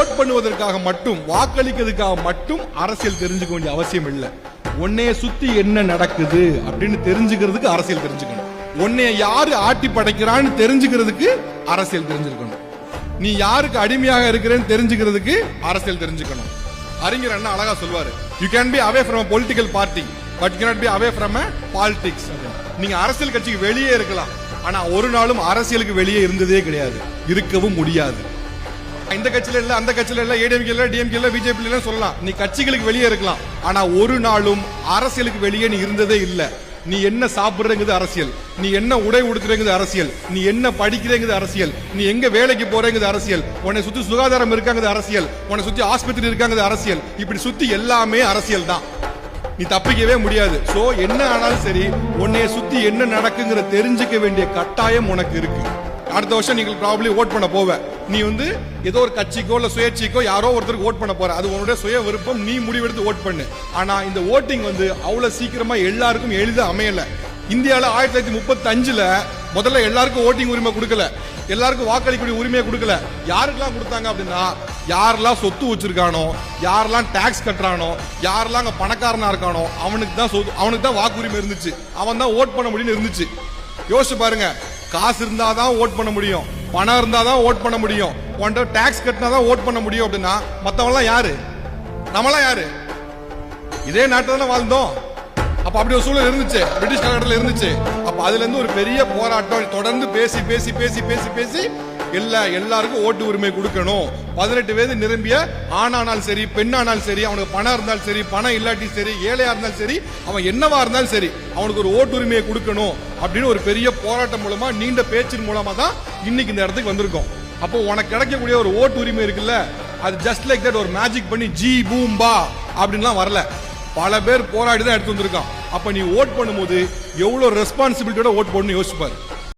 Vote பண்ணுவதற்காக மட்டும் வாக்களிக்கிறதுக்காக மட்டும் அரசியல் தெரிஞ்சுக்க வேண்டிய அவசியம் இல்லை. உன்னைய சுத்தி என்ன நடக்குது அப்படின்னு தெரிஞ்சுக்கிறதுக்கு அரசியல் தெரிஞ்சுக்கணும். உன்னைய யாரு ஆட்டி படைக்கிறான்னு தெரிஞ்சுக்கிறதுக்கு அரசியல் தெரிஞ்சிருக்கணும். நீ யாருக்கு அடிமையாக இருக்கிறேன்னு தெரிஞ்சுக்கிறதுக்கு அரசியல் தெரிஞ்சுக்கணும். அறிஞர் அண்ணா அழகா சொல்வாரு you can be away from political party but can be away from politics நீங்க அரசியல் கட்சிக்கு வெளியே இருக்கலாம் ஆனா ஒரு நாளும் அரசியலுக்கு வெளியே இருந்ததே கிடையாது. இருக்கவும் முடியாது. இந்த கட்சியில இல்ல அந்த கட்சியில இல்ல ஏடிஎம்கே இல்ல டிஎம்கே இல்ல பிஜேபி இல்ல சொல்லலாம். நீ கட்சிகளுக்கு வெளியே இருக்கலாம். ஆனா ஒரு நாளும் அரசியலுக்கு வெளியே நீ இருந்ததே இல்ல. நீ என்ன சாப்பிடுறங்கிறது அரசியல். நீ என்ன உடை உடுத்துறங்கிறது அரசியல். நீ என்ன படிக்கிறங்கிறது அரசியல். நீ எங்க வேலைக்கு போறங்கிறது அரசியல். உன்னை சுத்தி சுகாதாரம் இருக்காங்கிறது அரசியல். உன்னை சுத்தி ஆஸ்பத்திரி இருக்காங்கிறது அரசியல். இப்படி சுத்தி எல்லாமே அரசியல் தான். நீ தப்பிக்கவே முடியாது. சோ என்ன ஆனாலும் சரி உன்னைய சுத்தி என்ன நடக்குங்கிற தெரிஞ்சுக்க வேண்டிய கட்டாயம் உனக்கு இருக்கு. அடுத்த வருஷம் நீங்கள் ப்ராப்ளம் ஓட் பண்ண போவ. நீ வந்து ஏதோ ஒரு கட்சிக்கோ இல்ல சுயேட்சைக்கோ யாரோ ஒருத்தருக்கு ஓட் பண்ண போற. அது உன்னுடைய சுய விருப்பம். நீ முடிவெடுத்து ஓட் பண்ணு. ஆனா இந்த ஓட்டிங் வந்து அவ்வளவு சீக்கிரமா எல்லாருக்கும் எளிதாக அமையல. இந்தியாவில் ஆயிரத்தி தொள்ளாயிரத்தி முப்பத்தி அஞ்சுல முதல்ல எல்லாருக்கும் ஓட்டிங் உரிமை கொடுக்கல. எல்லாருக்கும் வாக்களிக்கக்கூடிய உரிமையை கொடுக்கல. யாருக்கெல்லாம் கொடுத்தாங்க அப்படின்னா யாரெல்லாம் சொத்து வச்சிருக்கானோ யாரெல்லாம் டாக்ஸ் கட்டுறானோ யாரெல்லாம் அங்கே பணக்காரனா இருக்கானோ அவனுக்கு தான் சொத்து அவனுக்கு தான் வாக்குரிமை இருந்துச்சு. அவன் தான் ஓட் பண்ண முடியும்னு இருந்துச்சு. யோசிச்சு பாருங்க. காசு இருந்தால் தான் ஓட் பண்ண முடியும். பணம் இருந்தால் தான் ஓட் பண்ண முடியும். உன்ட்ட டேக்ஸ் கட்டினா தான் ஓட் பண்ண முடியும் அப்படின்னா மற்றவங்களாம் யாரு? நம்மளாம் யாரு? இதே நாட்டில் தானே வாழ்ந்தோம். அப்ப அப்படி ஒரு சூழல் இருந்துச்சு. பிரிட்டிஷ் காலகட்டத்தில் இருந்துச்சு. அப்ப அதுல இருந்து ஒரு பெரிய போராட்டம் தொடர்ந்து பேசி பேசி பேசி பேசி பேசி எல்லா எல்லாருக்கும் ஓட்டு உரிமை கொடுக்கணும். பதினெட்டு வயது நிரம்பிய ஆணானாலும் சரி பெண்ணானாலும் சரி அவனுக்கு பணம் இருந்தாலும் சரி பணம் இல்லாட்டி சரி ஏழையா இருந்தாலும் சரி அவன் என்னவா இருந்தாலும் சரி அவனுக்கு ஒரு ஓட்டு உரிமையை கொடுக்கணும் அப்படின்னு ஒரு பெரிய போராட்டம் மூலமா நீண்ட பேச்சின் மூலமா தான் இன்னைக்கு இந்த இடத்துக்கு வந்திருக்கோம். அப்போ உனக்கு கிடைக்கக்கூடிய ஒரு ஓட்டு உரிமை இருக்குல்ல அது ஜஸ்ட் லைக் தட் ஒரு மேஜிக் பண்ணி ஜி பூம்பா அப்படின்லாம் வரல. பல பேர் போராடி தான் எடுத்து வந்திருக்கான். அப்ப நீ ஓட் பண்ணும்போது எவ்வளவு ரெஸ்பான்சிபிலிட்டியோட ஓட் போடணும்னு யோசிப்பாரு